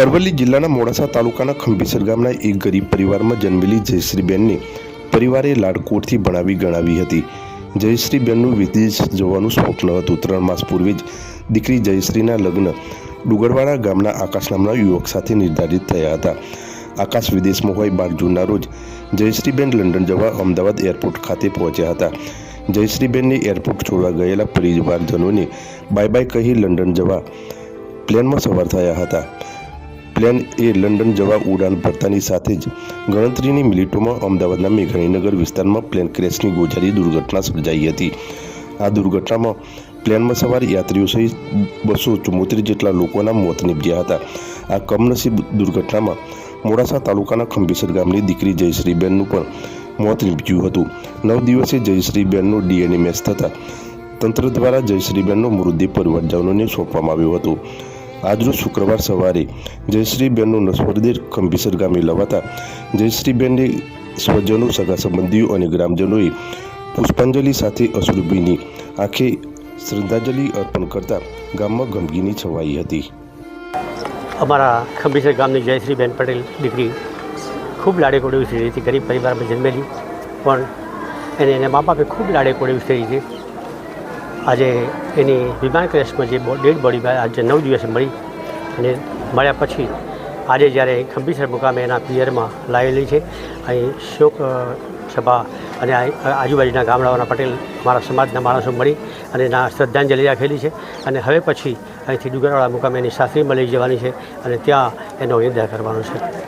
અરવલ્લી જિલ્લાના મોડાસા તાલુકાના ખંભીસર ગામના એક ગરીબ પરિવારમાં જન્મેલી જયશ્રીબેનને પરિવારે લાડકોટથી ભણાવી ગણાવી હતી. જયશ્રીબેનનું વિદેશ જવાનું સ્વપ્ન હતું. ત્રણ માસ પૂર્વે જ દીકરી જયશ્રીના લગ્ન ડુગરવાડા ગામના આકાશ નામના યુવક સાથે નિર્ધારિત થયા હતા. આકાશ વિદેશમાં હોય બાર જૂનના રોજ જયશ્રીબેન લંડન જવા અમદાવાદ એરપોર્ટ ખાતે પહોંચ્યા હતા. જયશ્રીબેનને એરપોર્ટ છોડવા ગયેલા પરિવારજનોને બાય બાય કહી લંડન જવા પ્લેનમાં સવાર થયા હતા. પ્લેન એ લંડન જવા ઉડાન ભરતાની સાથે જ ગણતરીની મિનિટોમાં અમદાવાદના મેઘાણીનગર વિસ્તારમાં પ્લેન ક્રેશની ગોજારી દુર્ઘટના સર્જાઈ હતી. આ દુર્ઘટનામાં પ્લેનમાં સવાર યાત્રીઓ સહિત બસો ચુમ્મોતેર જેટલા લોકોના મોત નીપજ્યા હતા. આ કમનસીબ દુર્ઘટનામાં મોડાસા તાલુકાના ખંભીસર ગામની દીકરી જયશ્રીબેનનું પણ મોત નીપજ્યું હતું. નવ દિવસે જયશ્રીબેનનું ડીએનએ મેચ થતાં તંત્ર દ્વારા જયશ્રીબેનનો મૃતદેહ પરિવારજનોને સોંપવામાં આવ્યો હતો. આજરોજ શુક્રવાર સવારે જયશ્રીબેનનું નસવરદેર ખંભીસર ગામે લવાતા જયશ્રીબેનને સ્વજનો, સગા સંબંધીઓ અને ગ્રામજનોએ પુષ્પાંજલિ સાથે અશ્રુભીની આંખે શ્રદ્ધાંજલિ અર્પણ કરતા ગામમાં ગમગીની છવાઈ હતી. અમારા ખંભીસર ગામની જયશ્રીબેન પટેલ દીકરી ખૂબ લાડે કોડે ઉછરી હતી. ગરીબ પરિવારમાં જન્મેલી, પણ એને એના મા બાપે ખૂબ લાડે કોડે ઉછરી છે. આજે એની વિમાન ક્રેશમાં જે ડેડ બોડી આજે નવ દિવસે મળી અને મળ્યા પછી આજે જ્યારે ખંભીસર મુકામે એના પિયરમાં લાવેલી છે. અહીં શોક સભા અને આજુબાજુના ગામડાઓના પટેલ મારા સમાજના માણસો મળી અને એના શ્રદ્ધાંજલિ રાખેલી છે અને હવે પછી અહીંથી ડુગરવાળા મુકામે એની સાસરીમાં લઈ જવાની છે અને ત્યાં એનો નિર્ધાર કરવાનો છે.